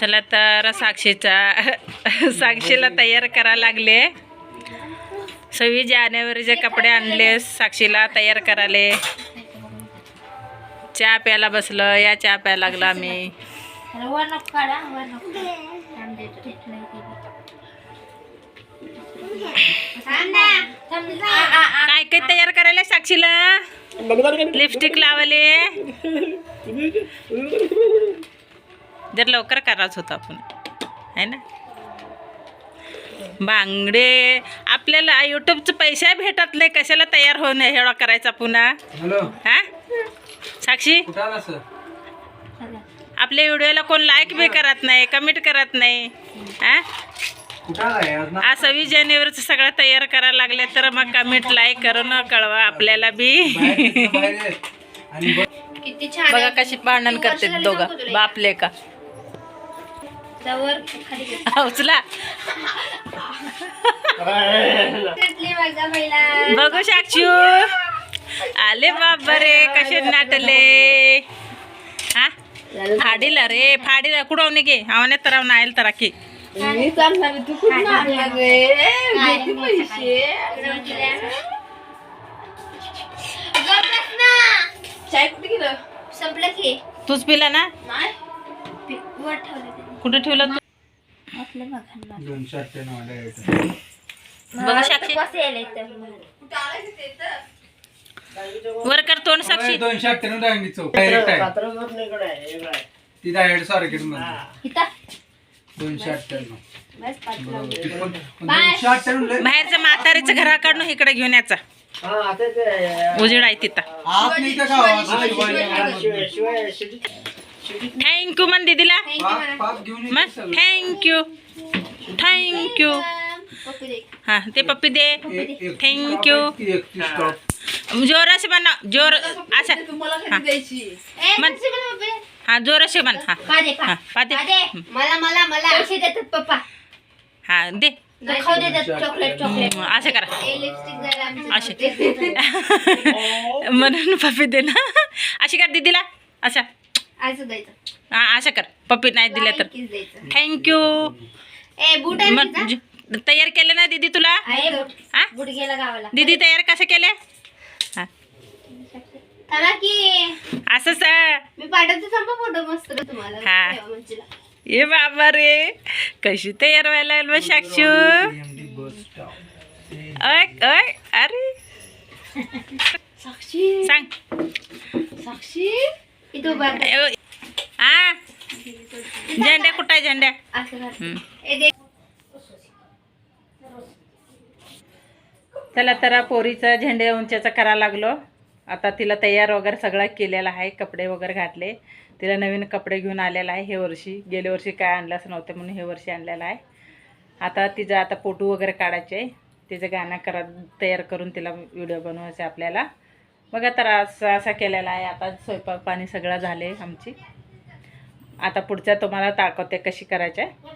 चला तर साक्षीचा साक्षीला तयार करा लागले. सव्वीस जानेवारीचे कपडे आणले साक्षीला तयार कराले चहा प्यायला बसलं या चहा प्यायला लागला आम्ही. काय काय तयार करायला साक्षीला? लिपस्टिक लावले. जर लवकर करायचं होतं आपण. आहे ना? बांगडे. आपल्याला युट्यूबचं पैसे भेटत नाही. कशाला तयार होऊन एवढा करायचा पुन्हा? हॅलो. हा? साक्षी. आपल्या व्हिडिओला कोण लाईक बी करत नाही कमेंट करत नाही. हा? आज सव्वीस जानेवारीचं सगळं तयार करायला लागले तर मग कमेंट लाईक करून कळवा आपल्याला बी. बघ किती छान बघा आहे. कशी वर्ष करते दोघं? बापले का वर खाली. उचला. बघा पहिला बघू साक्षू आले बाबा रे कसे नाटले. हा? फाडीला रे फाडीला. कुठं गे? आवाने तर नायल तर की मी चालणार तू खूप मारला गे? पैसे. चाय कुठे गेलं? संपलं की. तूच पिला ना? ठेवलं. कुठे ठेवलं तू? आपलं बघा दोनशे अठ्ठ्याण्णव आले बघा साक्षी कसं यायला इथं? वर कर तोंड साक्षी. दोनशे अठ्ठ्याण्णव डायंगी चौक. डायरेक्ट आहे. ती डायरेक्टमध्ये. इथं. दोनशे अठ्ठ्याण्णव बस. पाच बरोबर. लावले. ती पण- पण दोनशे अठ्ठ्याण्णव लय- बाहेरचं म्हातारीचं घराकडून इकडे घेऊन याचा उजेड आहे तिथं. आत नाही गावात? पाक घेऊन येते मग. Thank you thank you. हा ते पप्पी दे. एकतीस stop. जोराशी म्हणा जोर असं हा. मन-. हा जोराशी म्हण हा. हा, पा दे. पा दे. मला मला मला. पैसे देतात पप्पा. हा दे. असं करा. ए, लिपस्टिक जरा आमची असे. म्हणून पप्पी दे ना. अशी कर दीदीला अशा असं द्यायचं. हा असं कर. पप्पी नाही दिले तर. थँक्यू ए बूट आहे मग तुझा? ज- तयार केले ना दीदी तुला? आहे बूट. हा? बूट गेला गावाला. दीदी तयार कसं केले? हा. थांबा की. असंच मी पाठवते थांबा फोटो मस्त तुम्हाला. हा. ठेवा मंचूला. ये बाबा रे. कशी तयार व्हायला लागली मग साक्षू. अय अय अरे. साक्षी. सांग. साक्षी. इथं उभा राहा. अय, अय. झेंड्या कुठं आहे झेंड्या कर. चला तर पोरीचं झेंडे उंच्याचं करायला लागलो. आता तिला तयार वगैरे सगळं केलेलं आहे कपडे वगैरे घातले. तिला नवीन कपडे घेऊन आलेला आहे हे वर्षी. गेल्या वर्षी काय आणलंच नव्हतं म्हणून हे वर्षी आणलेलं आहे. आता तिचं आता फोटो वगैरे काढायचे आहे. तिचं गाणं करा तयार करून तिला व्हिडिओ बनवायचे आपल्याला. बघा तर असं असा केलेला आहे. आता स्वयंपाक पाणी सगळं झाले आमची. आता पुढच्या तुम्हाला दाखवते कशी करायची आहे?